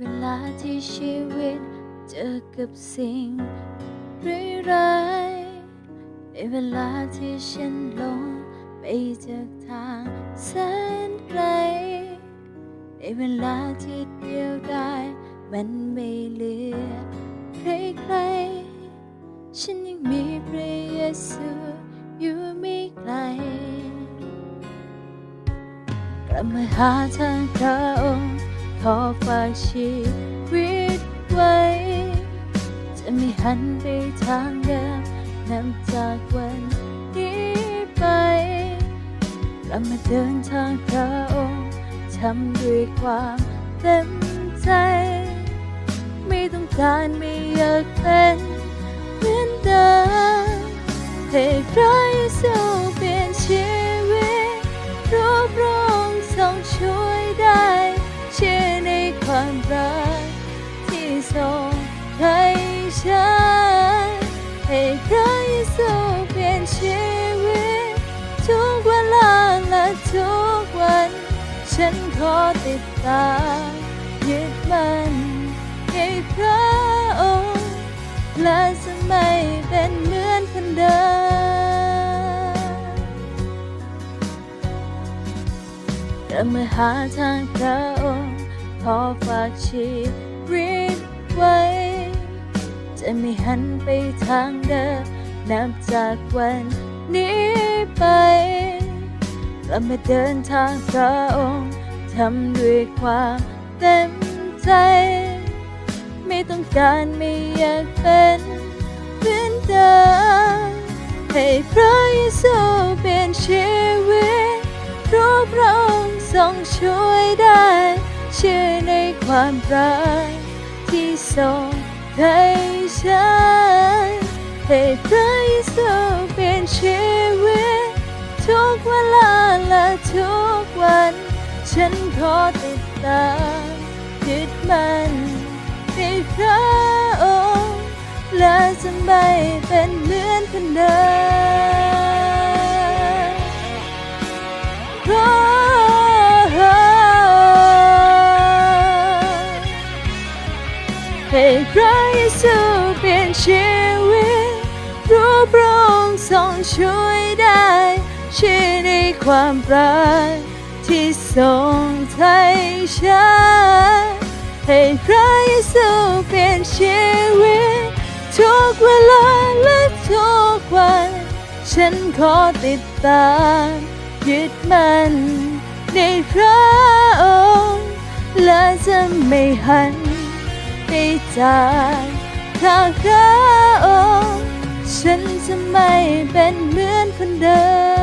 วลาที่ชีวิตเจอกับสิ่งร้ายๆในเวลาที่ฉันหลงไปจากทางแสนไกล ในเวลาที่เดียวดายมันไม่เหลือใครๆ ฉันยังมีพระเยซูอยู่ไม่ไกลกลับมาหาทางพระองค์ ขอฝากชีวิตไว้ จะไม่หันไปทางเดิมนับจากวันนี้ไปกลับมาเดินทางพระองค์ทำด้วยความเต็มใจ ไม่ต้องการไม่อยากเป็นเหมือนเดิมให้พระเยซูเปลี่ยนชีวิตรูปรองทรงช่วย ฉันให้พระเยซูเปลี่ยนชีวิต ทุกเวลาและทุกวัน ฉันขอติดตามยึดมันให้พระองค์และจะไม่เป็นเหมือนคนเดิมแต่เมื่อหาทางพระองค์ขอฝากชีวิต จะไม่หันไปทางเดิมนับจากวันนี้ไปกลับมาเดินทางพระองค์ทำด้วยความเต็มใจ ไม่ต้องการไม่อยากเป็นเหมือนเดิมให้พระเยซูเปลี่ยนชีวิตรูปพระองค์ทรงช่วยได้ เชื่อในความรักที่ทรง ให้ฉันให้พระเยซูเปลี่ยนชีวิต ทุกเวลาและทุกวัน ฉันขอติดตามยึดมันในพระองค์และจะไม่เป็นเหมือนคนเดิม ชีวิต รูปรองทรงช่วยได้ชื่อในความรักที่ทรงให้ฉันให้พระเยซูเปลี่ยนชีวิต ทุกเวลาและทุกวัน ฉันขอติดตามยึดมันในพระองค์และจะไม่หันไปจาก ข้าฉันจะไม่เป็นเหมือนคนเดิม